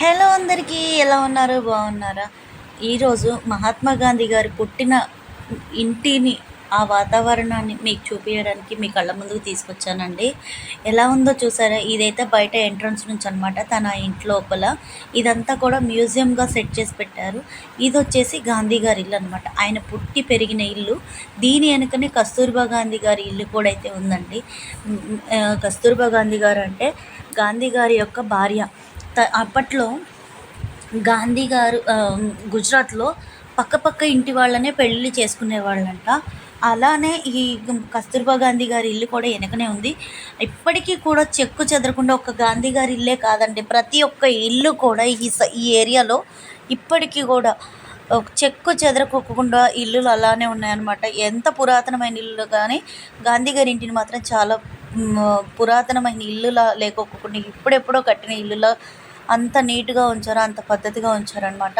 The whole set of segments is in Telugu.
హలో అందరికీ ఎలా ఉన్నారు? బాగున్నారా? ఈరోజు మహాత్మా గాంధీ గారు పుట్టిన ఇంటిని ఆ వాతావరణాన్ని మీకు చూపించడానికి మీ కళ్ళ ముందుకు తీసుకొచ్చానండి. ఎలా ఉందో చూసారా? ఇదైతే బయట ఎంట్రన్స్ నుంచి అనమాట తన ఇంటి లోపల. ఇదంతా కూడా మ్యూజియంగా సెట్ చేసి పెట్టారు. ఇది వచ్చేసి గాంధీ గారి ఇల్లు అనమాట ఆయన పుట్టి పెరిగిన ఇల్లు. దీని వెనుకనే కస్తూర్బా గాంధీ గారి ఇల్లు కూడా అయితే ఉందండి. కస్తూర్బా గాంధీ గారు అంటే గాంధీ గారి యొక్క భార్య. అప్పట్లో గాంధీ గారు గుజరాత్లో పక్క పక్క ఇంటి వాళ్ళనే పెళ్ళిళ్ళు చేసుకునేవాళ్ళంట అలానే ఈ కస్తూర్బా గాంధీ గారి ఇల్లు కూడా వెనకనే ఉంది. ఇప్పటికీ కూడా చెక్కు చెదరకుండా ఒక గాంధీ గారి ఇల్లే కాదండి. ప్రతి ఒక్క ఇల్లు కూడా ఈ స- ఈ ఏరియాలో ఇప్పటికీ కూడా చెక్కు చెదరకోకుండా ఇల్లులు అలానే ఉన్నాయన్నమాట. ఎంత పురాతనమైన ఇల్లు కానీ గాంధీ గారి ఇంటిని మాత్రం చాలా పురాతనమైన ఇల్లులా లేకోకుండా ఇప్పుడెప్పుడో కట్టిన ఇల్లులా అంత నీట్గా ఉంచారు అంత పద్ధతిగా ఉంచారనమాట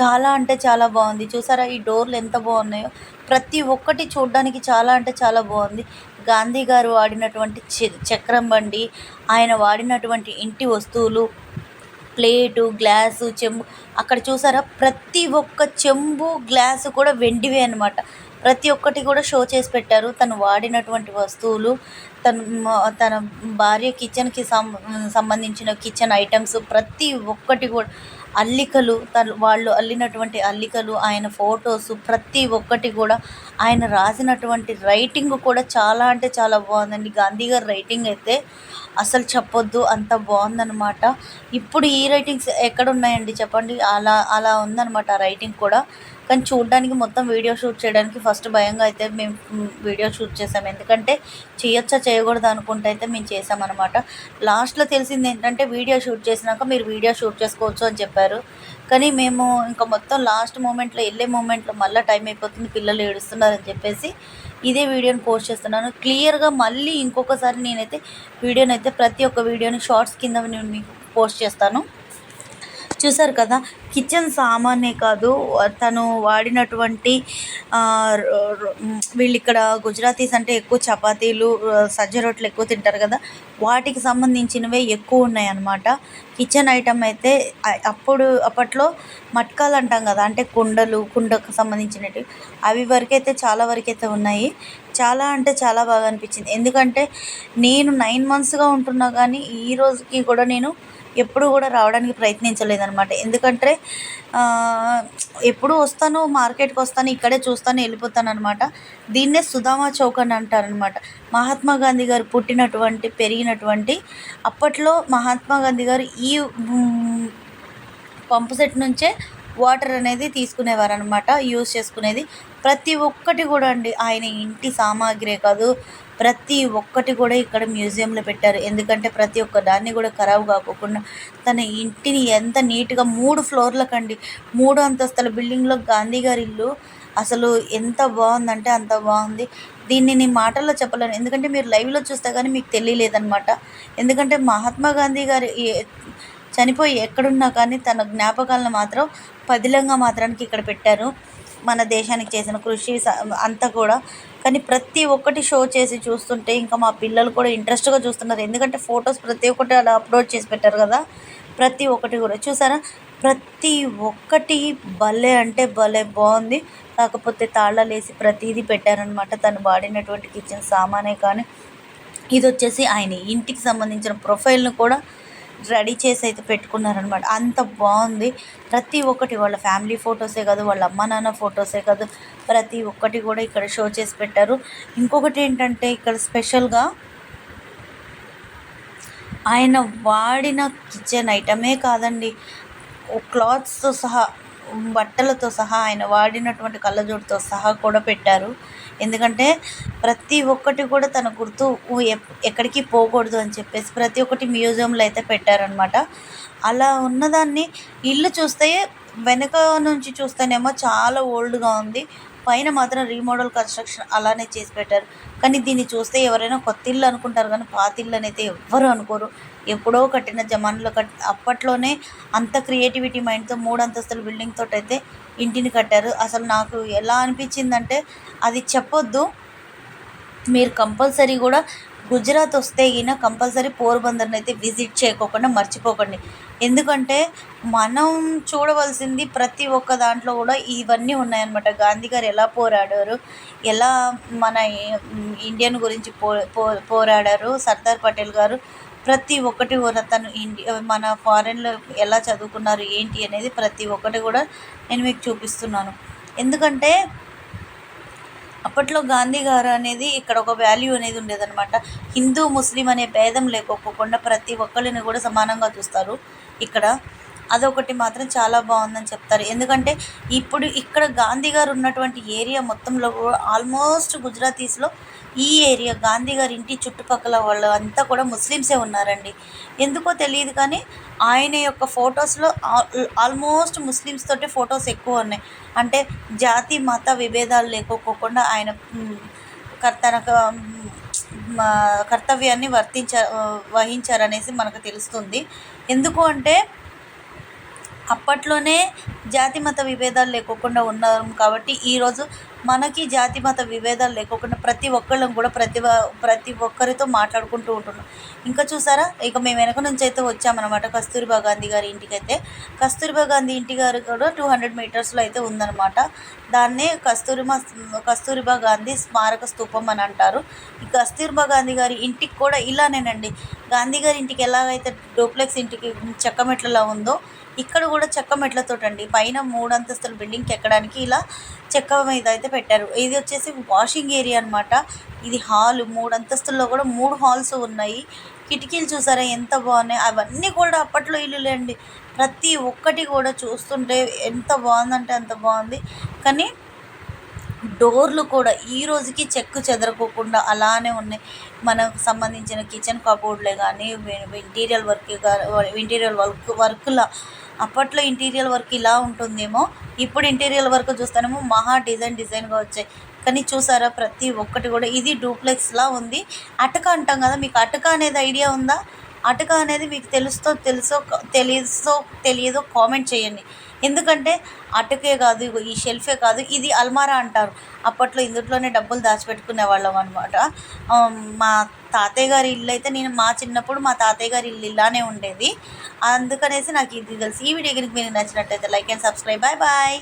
చాలా అంటే చాలా బాగుంది చూసారా ఈ డోర్లు ఎంత బాగున్నాయో ప్రతి ఒక్కటి చూడడానికి చాలా అంటే చాలా బాగుంది గాంధీ గారు వాడినటువంటి చక్రం బండి ఆయన వాడినటువంటి ఇంటి వస్తువులు ప్లేటు గ్లాసు చెంబు అక్కడ చూసారా? ప్రతి ఒక్క చెంబు గ్లాసు కూడా వెండివే అనమాట ప్రతి ఒక్కటి కూడా షో చేసి పెట్టారు. తను వాడినటువంటి వస్తువులు తను తన భార్య కిచెన్కి సం సంబంధించిన కిచెన్ ఐటమ్స్ ప్రతి ఒక్కటి కూడా అల్లికలు తను వాళ్ళు అల్లినటువంటి అల్లికలు ఆయన ఫొటోస్ ప్రతి ఒక్కటి కూడా ఆయన రాసినటువంటి రైటింగ్ కూడా చాలా అంటే చాలా బాగుందండి. గాంధీ గారి రైటింగ్ అయితే అసలు చెప్పొద్దు అంత బాగుందనమాట ఇప్పుడు ఈ రైటింగ్స్ ఎక్కడ ఉన్నాయండి చెప్పండి? అలా అలా ఉందన్నమాట ఆ రైటింగ్ కూడా. కానీ చూడడానికి మొత్తం వీడియో షూట్ చేయడానికి ఫస్ట్ భయంగా అయితే మేము వీడియో షూట్ చేసాం. ఎందుకంటే చేయొచ్చా చేయకూడదు అనుకుంటే అయితే మేము చేసామన్నమాట. లాస్ట్లో తెలిసింది ఏంటంటే వీడియో షూట్ చేసినాక మీరు వీడియో షూట్ చేసుకోవచ్చు అని చెప్పారు. కానీ మేము ఇంకా మొత్తం లాస్ట్ మూమెంట్లో వెళ్ళే మూమెంట్లో మళ్ళీ టైం అయిపోతుంది పిల్లలు ఏడుస్తున్నారని చెప్పేసి ఇదే వీడియోని పోస్ట్ చేస్తున్నాను. క్లియర్గా మళ్ళీ ఇంకొకసారి నేనైతే వీడియోని అయితే ప్రతి ఒక్క వీడియోని షార్ట్స్ కింద నేను మీకు పోస్ట్ చేస్తాను. చూసారు కదా కిచెన్ సామానే కాదు తను వాడినటువంటి వీళ్ళు ఇక్కడ గుజరాతీస్ అంటే ఎక్కువ చపాతీలు సజ్జ రొట్టెలు ఎక్కువ తింటారు కదా వాటికి సంబంధించినవే ఎక్కువ ఉన్నాయి అన్నమాట కిచెన్ ఐటమ్ అయితే అప్పుడు అప్పట్లో మట్కాలు అంటాం కదా అంటే కుండలు కుండకు సంబంధించినవి అవి వరకైతే చాలా వరకైతే ఉన్నాయి. చాలా అంటే చాలా బాగా అనిపించింది. ఎందుకంటే నేను నైన్ మంత్స్గా ఉంటున్నా కానీ ఈ రోజుకి కూడా నేను ఎప్పుడు కూడా రావడానికి ప్రయత్నించలేదనమాట ఎందుకంటే ఎప్పుడు వస్తాను మార్కెట్కి వస్తాను ఇక్కడే చూస్తాను వెళ్ళిపోతాను అనమాట దీన్నే సుధామా చౌక్ అని అంటారనమాట మహాత్మా గాంధీ గారు పుట్టినటువంటి పెరిగినటువంటి అప్పట్లో మహాత్మా గాంధీ గారు ఈ పంపు సెట్ నుంచే వాటర్ అనేది తీసుకునేవారు అనమాట యూజ్ చేసుకునేది. ప్రతి ఒక్కటి కూడా అండి ఆయన ఇంటి సామాగ్రే కాదు ప్రతి ఒక్కటి కూడా ఇక్కడ మ్యూజియంలో పెట్టారు. ఎందుకంటే ప్రతి ఒక్క దాన్ని కూడా ఖరాబ్ కాకోకుండా తన ఇంటిని ఎంత నీట్గా మూడు ఫ్లోర్లకండి మూడు అంతస్తుల బిల్డింగ్లో గాంధీ గారి ఇల్లు అసలు ఎంత బాగుందంటే అంత బాగుంది. దీన్ని నేను మాటల్లో చెప్పలేను. ఎందుకంటే మీరు లైవ్లో చూస్తే కానీ మీకు తెలియలేదన్నమాట. ఎందుకంటే మహాత్మా గాంధీ గారి చనిపోయి ఎక్కడున్నా కానీ తన జ్ఞాపకాలను మాత్రం పదిలంగా మాత్రానికి ఇక్కడ పెట్టారు. మన దేశానికి చేసిన కృషి స- అంతా కూడా. కానీ ప్రతి ఒక్కటి షో చేసి చూస్తుంటే ఇంకా మా పిల్లలు కూడా ఇంట్రెస్ట్గా చూస్తున్నారు. ఎందుకంటే ఫొటోస్ ప్రతి ఒక్కటి అలా అప్లోడ్ చేసి పెట్టారు కదా. ప్రతి ఒక్కటి కూడా. చూసారా? ప్రతి ఒక్కటి భలే అంటే భలే బాగుంది. కాకపోతే తాళాలు వేసి ప్రతిదీ పెట్టారనమాట తను వాడినటువంటి కిచెన్ సామానే కానీ. ఇది వచ్చేసి ఆయన ఇంటికి సంబంధించిన ప్రొఫైల్ను కూడా రెడీ చేసి అయితే పెట్టుకున్నారనమాట అంత బాగుంది. ప్రతి ఒక్కటి వాళ్ళ ఫ్యామిలీ ఫొటోసే కాదు వాళ్ళ అమ్మ నాన్న ఫొటోసే కాదు ప్రతి ఒక్కటి కూడా ఇక్కడ షో చేసి పెట్టారు. ఇంకొకటి ఏంటంటే ఇక్కడ స్పెషల్గా ఆయన వాడిన కిచెన్ ఐటమే కాదండి. క్లాత్స్తో సహా బట్టలతో సహా ఆయన వాడినటువంటి కళ్ళజోడుతో సహా కూడా పెట్టారు. ఎందుకంటే ప్రతి ఒక్కటి కూడా తన గుర్తు ఎక్కడికి పోకూడదు అని చెప్పేసి ప్రతి ఒక్కటి మ్యూజియంలో అయితే పెట్టారనమాట అలా ఉన్నదాన్ని ఇల్లు చూస్తే వెనక నుంచి చూస్తేనేమో చాలా ఓల్డ్గా ఉంది. పైన మాత్రం రీమోడల్ కన్స్ట్రక్షన్ అలానే చేసి పెట్టారు. కానీ దీన్ని చూస్తే ఎవరైనా కొత్త ఇల్లు అనుకుంటారు కానీ పాత ఇల్లు అయితే ఎవ్వరు అనుకోరు. ఎప్పుడో కట్టిన జమాన్లో కట్ అప్పట్లోనే అంత క్రియేటివిటీ మైండ్తో మూడు అంతస్తుల బిల్డింగ్ తోటి అయితే ఇంటిని కట్టారు. అసలు నాకు ఎలా అనిపించిందంటే అది చెప్పొద్దు. మీరు కంపల్సరీ కూడా గుజరాత్ వస్తే ఈయన కంపల్సరీ పోర్బందర్ని అయితే విజిట్ చేయకోకుండా మర్చిపోకండి. ఎందుకంటే మనం చూడవలసింది ప్రతి ఒక్క దాంట్లో కూడా ఇవన్నీ ఉన్నాయన్నమాట. గాంధీ గారు ఎలా పోరాడారు? ఎలా మన ఇండియన్ గురించి పో పో పోరాడారు? సర్దార్ పటేల్ గారు ప్రతి ఒక్కటి కూడా తను ఇండియా మన ఫారెన్లో ఎలా చదువుకున్నారు ఏంటి అనేది ప్రతి ఒక్కటి కూడా నేను మీకు చూపిస్తున్నాను. ఎందుకంటే అప్పట్లో గాంధీ గారు అనేది ఇక్కడ ఒక వాల్యూ అనేది ఉండేదన్నమాట. హిందూ ముస్లిం అనే భేదం లేకోకుండా ప్రతి ఒక్కరిని కూడా సమానంగా చూస్తారు. ఇక్కడ అదొకటి మాత్రం చాలా బాగుందని చెప్తారు. ఎందుకంటే ఇప్పుడు ఇక్కడ గాంధీ గారు ఉన్నటువంటి ఏరియా మొత్తంలో కూడా ఆల్మోస్ట్ గుజరాతీస్లో ఈ ఏరియా గాంధీ గారి ఇంటి చుట్టుపక్కల వాళ్ళు అంతా కూడా ముస్లిమ్సే ఉన్నారండి. ఎందుకో తెలియదు కానీ ఆయన యొక్క ఫొటోస్లో ఆల్మోస్ట్ ముస్లిమ్స్ తోటి ఫొటోస్ ఎక్కువ ఉన్నాయి. అంటే జాతి మత విభేదాలు లేకోకుండా ఆయన తన కర్తవ్యాన్ని వర్తించ వహించారనేసి మనకు తెలుస్తుంది. ఎందుకు అంటే అప్పట్లోనే జాతి మత విభేదాలు లేకోకుండా ఉన్నాం కాబట్టి ఈరోజు మనకి జాతి మత విభేదాలు లేకుండా ప్రతి ఒక్కళ్ళం కూడా ప్రతి ప్రతి ఒక్కరితో మాట్లాడుకుంటూ ఉంటున్నాం. ఇంకా చూసారా? ఇక మేము వెనక నుంచి అయితే వచ్చామన్నమాట కస్తూరిబా గాంధీ గారి ఇంటికి అయితే. కస్తూరిబా గాంధీ ఇంటి గారు కూడా టూ హండ్రెడ్ మీటర్స్లో అయితే ఉందన్నమాట. దాన్నే కస్తూరిమా కస్తూరిబా గాంధీ స్మారక స్తూపం అని అంటారు. ఈ కస్తూరిబా గాంధీ గారి ఇంటికి కూడా ఇలానేనండి. గాంధీ గారి ఇంటికి ఎలాగైతే డూప్లెక్స్ ఇంటికి చెక్కమెట్లలా ఉందో ఇక్కడ కూడా చెక్క మెట్లతోటండి. పైన మూడు అంతస్తుల బిల్డింగ్కి ఎక్కడానికి ఇలా చెక్క మీద అయితే పెట్టారు. ఇది వచ్చేసి వాషింగ్ ఏరియా అనమాట ఇది హాల్ మూడు అంతస్తుల్లో కూడా మూడు హాల్స్ ఉన్నాయి. కిటికీలు చూసారా ఎంత బాగున్నాయి. అవన్నీ కూడా అప్పట్లో ఇల్లులేండి. ప్రతి ఒక్కటి కూడా చూస్తుంటే ఎంత బాగుందంటే అంత బాగుంది. కానీ డోర్లు కూడా ఈ రోజుకి చెక్కు చెదరకోకుండా అలానే ఉన్నాయి. మనకు సంబంధించిన కిచెన్ కబోర్డ్లే కానీ ఇంటీరియర్ వర్క్ ఇంటీరియర్ వర్క్ వర్క్లా అప్పట్లో ఇంటీరియర్ వర్క్ ఇలా ఉంటుందేమో ఇప్పుడు ఇంటీరియర్ వర్క్ చూస్తానేమో మహా డిజైన్ డిజైన్గా వచ్చాయి. కానీ చూసారా ప్రతి ఒక్కటి కూడా ఇది డూప్లెక్స్లా ఉంది. అటక అంటాం కదా మీకు అటక అనేది ఐడియా ఉందా? అటక అనేది మీకు తెలుస్తో తెలుసో తెలుసో తెలియదో కామెంట్ చేయండి. ఎందుకంటే అటుకే కాదు ఈ షెల్ఫే కాదు ఇది అల్మారా అంటారు. అప్పట్లో ఇందులోనే డబ్బులు దాచిపెట్టుకునే వాళ్ళం అనమాట మా తాతయ్య గారి ఇల్లు అయితే నేను మా చిన్నప్పుడు మా తాతయ్య గారి ఇల్లు ఇలానే ఉండేది. అందుకనేసి నాకు ఇది తెలుసు. ఈ వీడియో కనుక మీకు నచ్చినట్టయితే like and subscribe. Bye bye.